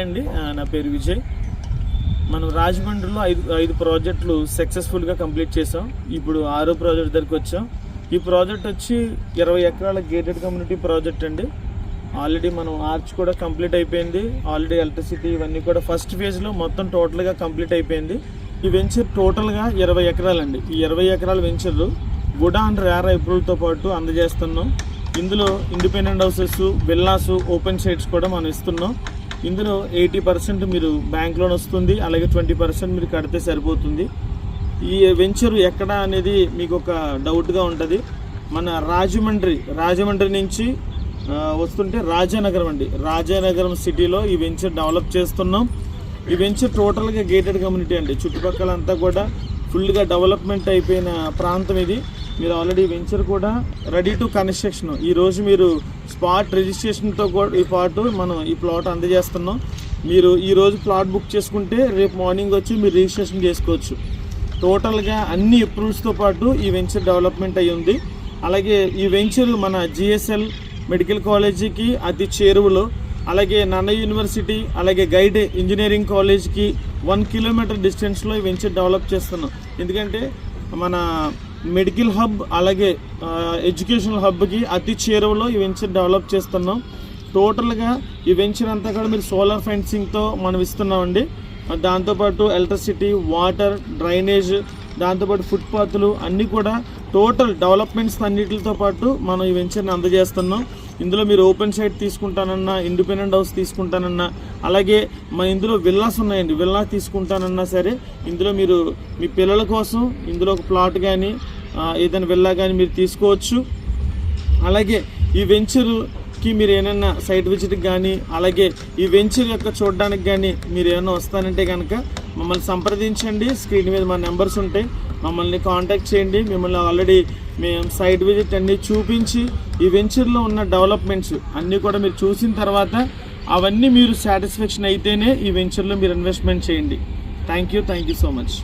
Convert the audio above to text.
అండి. నా పేరు విజయ్. మనం రాజమండ్రిలో ఐదు ఐదు ప్రాజెక్టులు సక్సెస్ఫుల్గా కంప్లీట్ చేసాం ఇప్పుడు ఆరో ప్రాజెక్ట్ దగ్గరికి వచ్చాం. ఈ ప్రాజెక్ట్ వచ్చి ఇరవై ఎకరాల గేటెడ్ కమ్యూనిటీ ప్రాజెక్ట్ అండి. ఆల్రెడీ మనం ఆర్చ్ కూడా కంప్లీట్ అయిపోయింది. ఆల్రెడీ ఎలక్ట్రిసిటీ ఇవన్నీ కూడా ఫస్ట్ ఫేజ్లో మొత్తం టోటల్గా కంప్లీట్ అయిపోయింది. ఈ వెంచర్ టోటల్గా ఇరవై ఎకరాలండి. ఈ ఇరవై ఎకరాల వెంచర్లు గుడా అండ్ రేర్ అప్రూవల్తో పాటు అందజేస్తున్నాం. ఇందులో independent houses villas open sites కూడా మనం ఇస్తున్నాం. ఇందులో ఎయిటీ పర్సెంట్ మీరు బ్యాంక్ లోన్ వస్తుంది అలాగే ట్వంటీ పర్సెంట్ మీరు కడితే సరిపోతుంది. ఈ వెంచర్ ఎక్కడ అనేది మీకు ఒక డౌట్గా ఉంటుంది. మన రాజమండ్రి రాజమండ్రి నుంచి వస్తుంటే రాజానగరం అండి. రాజానగరం సిటీలో ఈ వెంచర్ డెవలప్ చేస్తున్నాం. ఈ వెంచర్ టోటల్గా గేటెడ్ కమ్యూనిటీ అండి. చుట్టుపక్కల అంతా కూడా ఫుల్గా డెవలప్మెంట్ అయిపోయిన ప్రాంతం ఇది. మీరు ఆల్రెడీ వెంచర్ కూడా రెడీ టు కన్స్ట్రక్షన్. ఈరోజు మీరు స్పాట్ రిజిస్ట్రేషన్తో కూడా ఈ పాటు మనం ఈ ప్లాట్ అందజేస్తున్నాం. మీరు ఈరోజు ప్లాట్ బుక్ చేసుకుంటే రేపు మార్నింగ్ వచ్చి మీరు రిజిస్ట్రేషన్ చేసుకోవచ్చు. టోటల్గా అన్ని అప్రూవ్స్తో పాటు ఈ వెంచర్ డెవలప్మెంట్ అయి ఉంది. అలాగే ఈ వెంచర్ మన జిఎస్ఎల్ మెడికల్ కాలేజీకి అతి చేరువలో అలాగే నన్న యూనివర్సిటీ అలాగే గైడ్ ఇంజనీరింగ్ కాలేజ్కి వన్ కిలోమీటర్ డిస్టెన్స్లో ఈ వెంచర్ డెవలప్ చేస్తున్నాం. ఎందుకంటే మన మెడికల్ హబ్ అలాగే ఎడ్యుకేషనల్ హబ్కి అతి చేరువలో ఈ వెంచర్ డెవలప్ చేస్తున్నాం. టోటల్గా ఈ వెంచర్ అంతా కూడా మీరు సోలార్ ఫెన్సింగ్తో మనం ఇస్తున్నామండి. దాంతోపాటు ఎలక్ట్రిసిటీ వాటర్ డ్రైనేజ్ దాంతోపాటు ఫుట్పాత్లు అన్నీ కూడా టోటల్ డెవలప్మెంట్స్ అన్నిటితో పాటు మనం ఈ వెంచర్ని అందజేస్తున్నాం. ఇందులో మీరు ఓపెన్ సైట్ తీసుకుంటానన్నా ఇండిపెండెంట్ హౌస్ తీసుకుంటానన్నా అలాగే మన ఇందులో విల్లాస్ ఉన్నాయండి. విల్లా తీసుకుంటానన్నా సరే ఇందులో మీరు మీ పిల్లల కోసం ఇందులో ఒక ప్లాట్ కానీ ఏదైనా విల్లా కానీ మీరు తీసుకోవచ్చు. అలాగే ఈ వెంచర్కి మీరు ఏమైనా సైట్ విజిట్కి కానీ అలాగే ఈ వెంచర్ యొక్క చూడడానికి కానీ మీరు ఏమైనా వస్తానంటే కనుక మమ్మల్ని సంప్రదించండి. స్క్రీన్ మీద మా నెంబర్స్ ఉంటాయి. మమ్మల్ని కాంటాక్ట్ చేయండి. మిమ్మల్ని ఆల్రెడీ మేము సైట్ విజిట్ అన్నీ చూపించి ఈ వెంచర్లో ఉన్న డెవలప్మెంట్స్ అన్నీ కూడా మీరు చూసిన తర్వాత అవన్నీ మీరు సాటిస్ఫాక్షన్ అయితేనే ఈ వెంచర్లో మీరు ఇన్వెస్ట్మెంట్ చేయండి. Thank you thank you so much